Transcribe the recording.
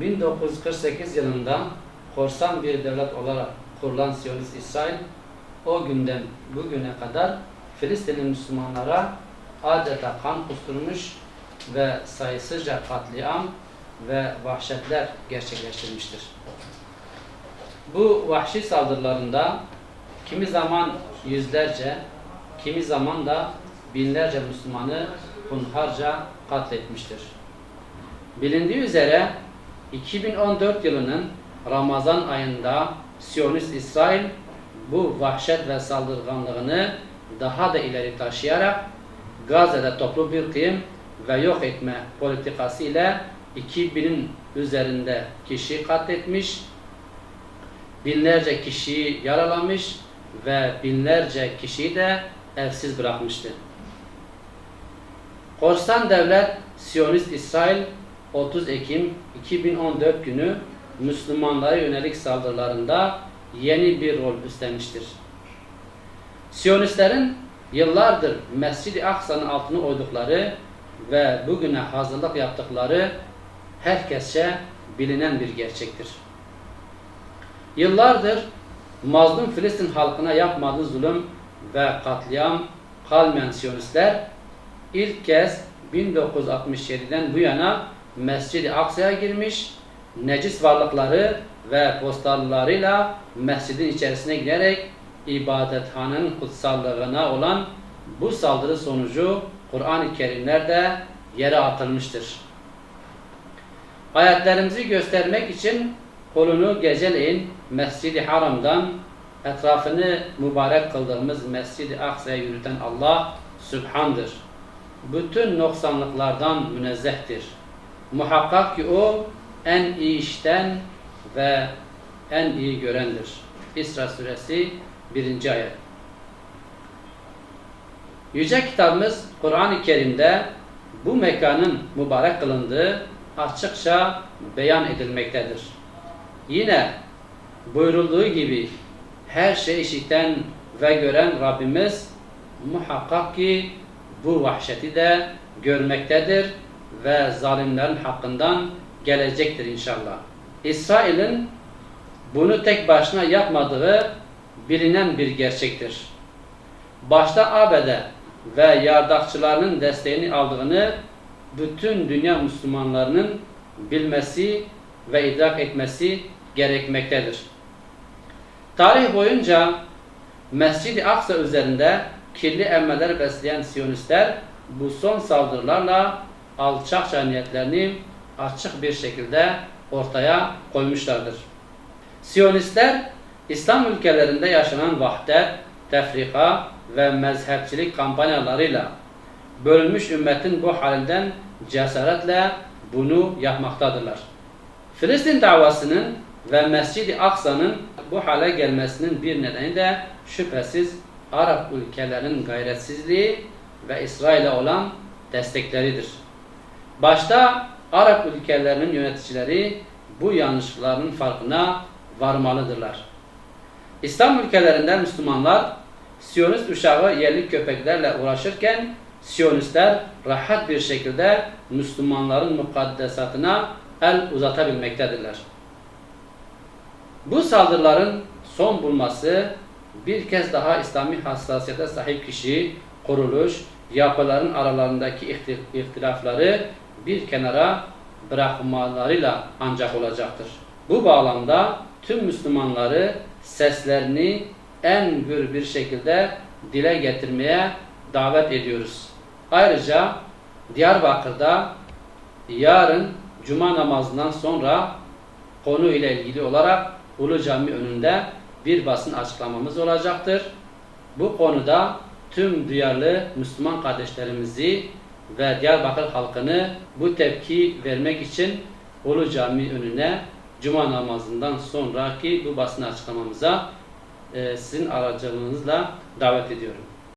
1948 yılında korsan bir devlet olarak kurulan Siyonist İsrail o günden bugüne kadar Filistinli Müslümanlara adeta kan kusturmuş ve sayısızca katliam ve vahşetler gerçekleştirmiştir. Bu vahşi saldırılarında kimi zaman yüzlerce, kimi zaman da binlerce Müslümanı hunharca katletmiştir. Bilindiği üzere 2014 yılının Ramazan ayında Siyonist İsrail bu vahşet ve saldırganlığını daha da ileri taşıyarak Gazze'de toplu bir kıyım ve yok etme politikası ile 2000'in üzerinde kişi katletmiş, binlerce kişiyi yaralamış ve binlerce kişiyi de evsiz bırakmıştı. Korsan devlet Siyonist İsrail 30 Ekim 2014 günü Müslümanlara yönelik saldırılarında yeni bir rol üstlenmiştir. Siyonistlerin yıllardır Mescid-i Aksa'nın altını oydukları ve bugüne hazırlık yaptıkları herkesçe bilinen bir gerçektir. Yıllardır mazlum Filistin halkına yapmadığı zulüm ve katliam kalmayan Siyonistler ilk kez 1967'den bu yana Mescid-i Aksa'ya girmiş, necis varlıkları ve postallarıyla mescidin içerisine girerek ibadethanenin kutsallığına olan bu saldırı sonucu Kur'an-ı Kerimlerde yere atılmıştır. Ayetlerimizi göstermek için kolunu geceleyin Mescid-i Haram'dan etrafını mübarek kıldığımız Mescid-i Aksa'ya yürüten Allah Sübhan'dır. Bütün noksanlıklardan münezzehtir. Muhakkak ki o en iyi işten ve en iyi görendir. İsra suresi 1. ayet. Yüce kitabımız Kur'an-ı Kerim'de bu mekanın mübarek kılındığı açıkça beyan edilmektedir. Yine buyurulduğu gibi her şeyi işiten ve gören Rabbimiz muhakkak ki bu vahşeti de görmektedir ve zalimlerin hakkından gelecektir inşallah. İsrail'in bunu tek başına yapmadığı bilinen bir gerçektir. Başta ABD ve yardakçılarının desteğini aldığını bütün dünya Müslümanlarının bilmesi ve idrak etmesi gerekmektedir. Tarih boyunca Mescid-i Aksa üzerinde kirli emmeler besleyen Siyonistler bu son saldırılarla alçakça niyetlerini açık bir şekilde ortaya koymuşlardır. Siyonistler İslam ülkelerinde yaşanan vahdet, tefrika ve mezhepçilik kampanyalarıyla bölünmüş ümmetin bu halinden cesaretle bunu yapmaktadırlar. Filistin davasının ve Mescid-i Aksa'nın bu hale gelmesinin bir nedeni de şüphesiz Arap ülkelerinin gayretsizliği ve İsrail'e olan destekleridir. Başta Arap ülkelerinin yöneticileri bu yanlışlıkların farkına varmalıdırlar. İslam ülkelerinden Müslümanlar Siyonist uşağı yerli köpeklerle uğraşırken Siyonistler rahat bir şekilde Müslümanların mukaddesatına el uzatabilmektedirler. Bu saldırıların son bulması bir kez daha İslami hassasiyete sahip kişi, kuruluş, yapıların aralarındaki ihtilafları bir kenara bırakmalarıyla ancak olacaktır. Bu bağlamda tüm Müslümanları seslerini en gür bir şekilde dile getirmeye davet ediyoruz. Ayrıca Diyarbakır'da yarın Cuma namazından sonra konu ile ilgili olarak Ulu Cami önünde bir basın açıklamamız olacaktır. Bu konuda tüm duyarlı Müslüman kardeşlerimizi ve Diyarbakır halkını bu tepki vermek için Ulu Cami önüne Cuma namazından sonraki bu basın açıklamamıza e, sizin aracılığınızla davet ediyorum.